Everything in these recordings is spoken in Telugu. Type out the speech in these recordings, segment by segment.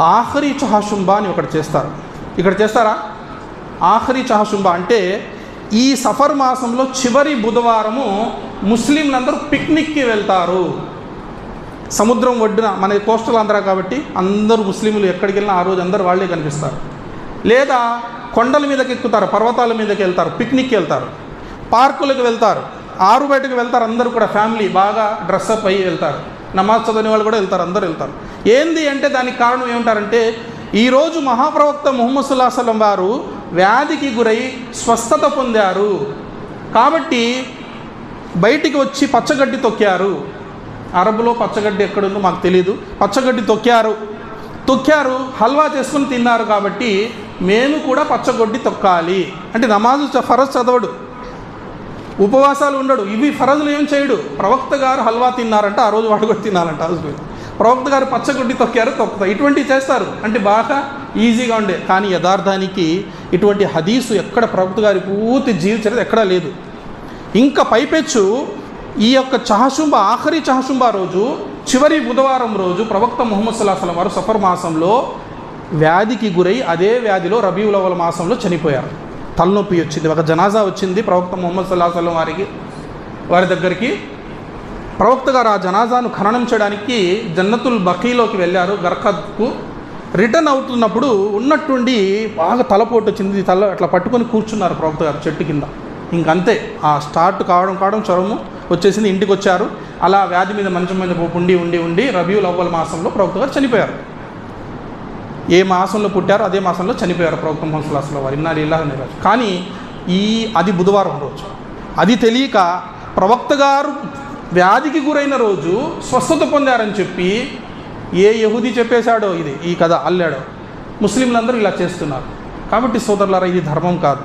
ఆఖరి చహాషుంబా అని ఒకటి చేస్తారు. ఇక్కడ చేస్తారా? ఆఖరి చహాశుంభ అంటే ఈ సఫర్ మాసంలో చివరి బుధవారము ముస్లింలందరూ పిక్నిక్కి వెళ్తారు. సముద్రం ఒడ్డున మన కోస్టల్ ఆంధ్ర కాబట్టి అందరూ ముస్లింలు ఎక్కడికి వెళ్ళినా ఆ రోజు అందరూ వాళ్ళే కనిపిస్తారు. లేదా కొండల మీదకి ఎక్కుతారు పర్వతాల మీదకి వెళ్తారు పిక్నిక్కి వెళ్తారు పార్కులకు వెళ్తారు ఆరు బయటకు వెళ్తారు అందరూ కూడా ఫ్యామిలీ బాగా డ్రెస్అప్ అయ్యి వెళ్తారు. నమాజ్ చదివిన వాళ్ళు కూడా వెళ్తారు అందరూ వెళ్తారు. ఏంది అంటే దానికి కారణం ఏమంటారంటే ఈరోజు మహాప్రవక్త ముహమ్మద్ సుల్లాహలం వారు వ్యాధికి గురై స్వస్థత పొందారు. కాబట్టి బయటికి వచ్చి పచ్చగడ్డి తొక్కారు. అరబులో పచ్చగడ్డి ఎక్కడుందో మాకు తెలియదు పచ్చగడ్డి తొక్కారు. తొక్కారు హల్వా చేసుకుని తిన్నారు కాబట్టి మేము కూడా పచ్చగొడ్డి తొక్కాలి. అంటే నమాజు ఫరజ్ చదవడు. ఉపవాసాలు ఉండడు. ఇవి ఫరజులు ఏం చేయడు. ప్రవక్త గారు హల్వా తిన్నారంట ఆ రోజు వాడు కూడా తినాలంట. హస్బెండ్ ప్రవక్త గారు పచ్చగుడ్డి తొక్కారు తొక్కుతారు. ఇటువంటివి చేస్తారు. అంటే బాగా ఈజీగా ఉండే. కానీ యథార్థానికి ఇటువంటి హదీసు ఎక్కడ ప్రవక్త గారి పూర్తి జీవిత ఎక్కడా లేదు. ఇంకా పైపెచ్చు ఈ యొక్క చహశుంభ ఆఖరి చహశుంభ రోజు చివరి బుధవారం రోజు ప్రవక్త ముహమ్మద్ సల్లాహం వారు సఫర్ మాసంలో వ్యాధికి గురై అదే వ్యాధిలో రబీవులవల మాసంలో చనిపోయారు. తలనొప్పి వచ్చింది ఒక జనాజా వచ్చింది ప్రవక్త ముహమ్మద్ సల్లాహం వారికి వారి దగ్గరికి. ప్రవక్త గారు ఆ జనాజాను ఖననం చేయడానికి జన్నతుల్ బకీలోకి వెళ్ళారు గర్ఖద్కు రిటర్న్ అవుతున్నప్పుడు ఉన్నట్టుండి బాగా తలపోటు వచ్చింది తల అట్లా పట్టుకొని కూర్చున్నారు ప్రవక్త గారు చెట్టు కింద. ఇంకంతే ఆ స్టార్ట్ కావడం కావడం జ్వరము వచ్చేసింది ఇంటికి వచ్చారు. అలా వ్యాధి మీద మంచం మీద ఉండి ఉండి ఉండి రబీవుల్ అవ్వల్ మాసంలో ప్రవక్త గారు చనిపోయారు. ఏ మాసంలో పుట్టారో అదే మాసంలో చనిపోయారు ప్రవక్త మొహమ్మద్లో వారు. ఇన్నారు ఇలా కానీ ఈ అది బుధవారం రోజు. అది తెలియక ప్రవక్త గారు వ్యాధికి గురైన రోజు స్వస్థత పొందారని చెప్పి ఏ యహూదీ చెప్పేశాడో ఇది ఈ కథ అల్లాడో. ముస్లింలందరూ ఇలా చేస్తున్నారు. కాబట్టి సోదరులారా ఇది ధర్మం కాదు.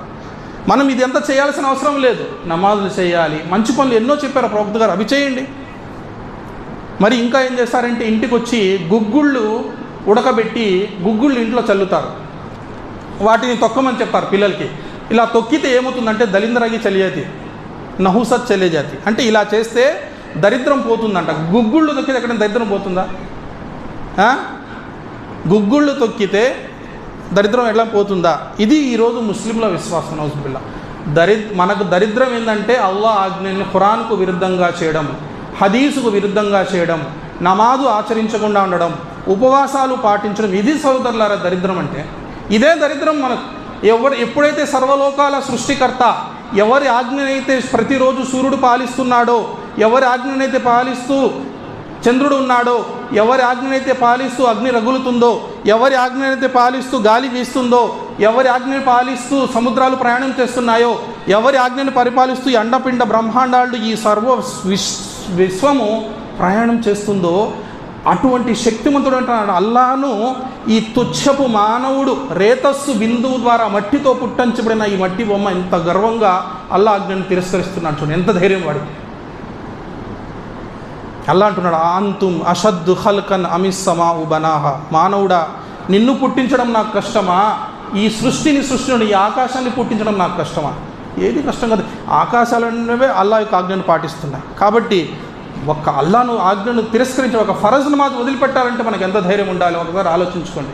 మనం ఇది ఎంత చేయాల్సిన అవసరం లేదు. నమాజులు చేయాలి. మంచి పనులు ఎన్నో చెప్పారు ప్రవక్త గారు. అవి చేయండి. మరి ఇంకా ఏం చేస్తారంటే ఇంటికి వచ్చి గుగ్గుళ్ళు ఉడకబెట్టి గుగ్గుళ్ళు ఇంట్లో చల్లుతారు. వాటిని తొక్కమని చెప్తారు పిల్లలకి. ఇలా తొక్కితే ఏమవుతుందంటే దళింద్రగి చలియాతి నహుసత్ చలిజాతి అంటే ఇలా చేస్తే దరిద్రం పోతుందంట. గుగ్గుళ్ళు తొక్కితే ఎక్కడ దరిద్రం పోతుందా? ఆ? గుగ్గుళ్ళు తొక్కితే దరిద్రం ఎట్లా పోతుందా? ఇది ఈరోజు ముస్లింల విశ్వాసం నౌజుబిల్లా. దరి మనకు దరిద్రం ఏంటంటే అల్లా ఆజ్ఞని ఖురాన్కు విరుద్ధంగా చేయడం హదీసుకు విరుద్ధంగా చేయడం నమాజు ఆచరించకుండా ఉండడం ఉపవాసాలు పాటించడం ఇది సోదరులారా దరిద్రం అంటే. ఇదే దరిద్రం మనకు. ఎవరు ఎప్పుడైతే సర్వలోకాల సృష్టికర్త ఎవరి ఆజ్ఞనైతే ప్రతిరోజు సూర్యుడు పాలిస్తున్నాడో ఎవరి ఆజ్ఞనైతే పాలిస్తూ చంద్రుడు ఉన్నాడో ఎవరి ఆజ్ఞనైతే పాలిస్తూ అగ్ని రగులుతుందో ఎవరి ఆజ్ఞనైతే పాలిస్తూ గాలి వీస్తుందో ఎవరి ఆజ్ఞని పాలిస్తూ సముద్రాలు ప్రయాణం చేస్తున్నాయో ఎవరి ఆజ్ఞని పరిపాలిస్తూ ఎండపిండ బ్రహ్మాండాలు ఈ సర్వ విశ్వము ప్రయాణం చేస్తుందో అటువంటి శక్తివంతుడు అల్లాను ఈ తుచ్చపు మానవుడు రేతస్సు బిందువు ద్వారా మట్టితో పుట్టించబడిన ఈ మట్టి బొమ్మ ఎంత గర్వంగా అల్లా ఆజ్ఞను తిరస్కరిస్తున్నాడు చూడండి ఎంత ధైర్యం వాడికి అల్లా అంటున్నాడు ఆంతుం అషద్దు హల్కన్ అమిస్సమా ఉబనాహ మానవుడా నిన్ను పుట్టించడం నాకు కష్టమా? ఈ సృష్టిని సృష్టిని ఈ ఆకాశాన్ని పుట్టించడం నాకు కష్టమా? ఏది కష్టం కాదు. ఆకాశాలన్నవే అల్లా యొక్క ఆజ్ఞను పాటిస్తున్నాయి. కాబట్టి ఒక్క అల్లాను ఆజ్ఞను తిరస్కరించి ఒక ఫరజ్ను మాకు వదిలిపెట్టాలంటే మనకు ఎంత ధైర్యం ఉండాలి? ఒకసారి ఆలోచించుకోండి.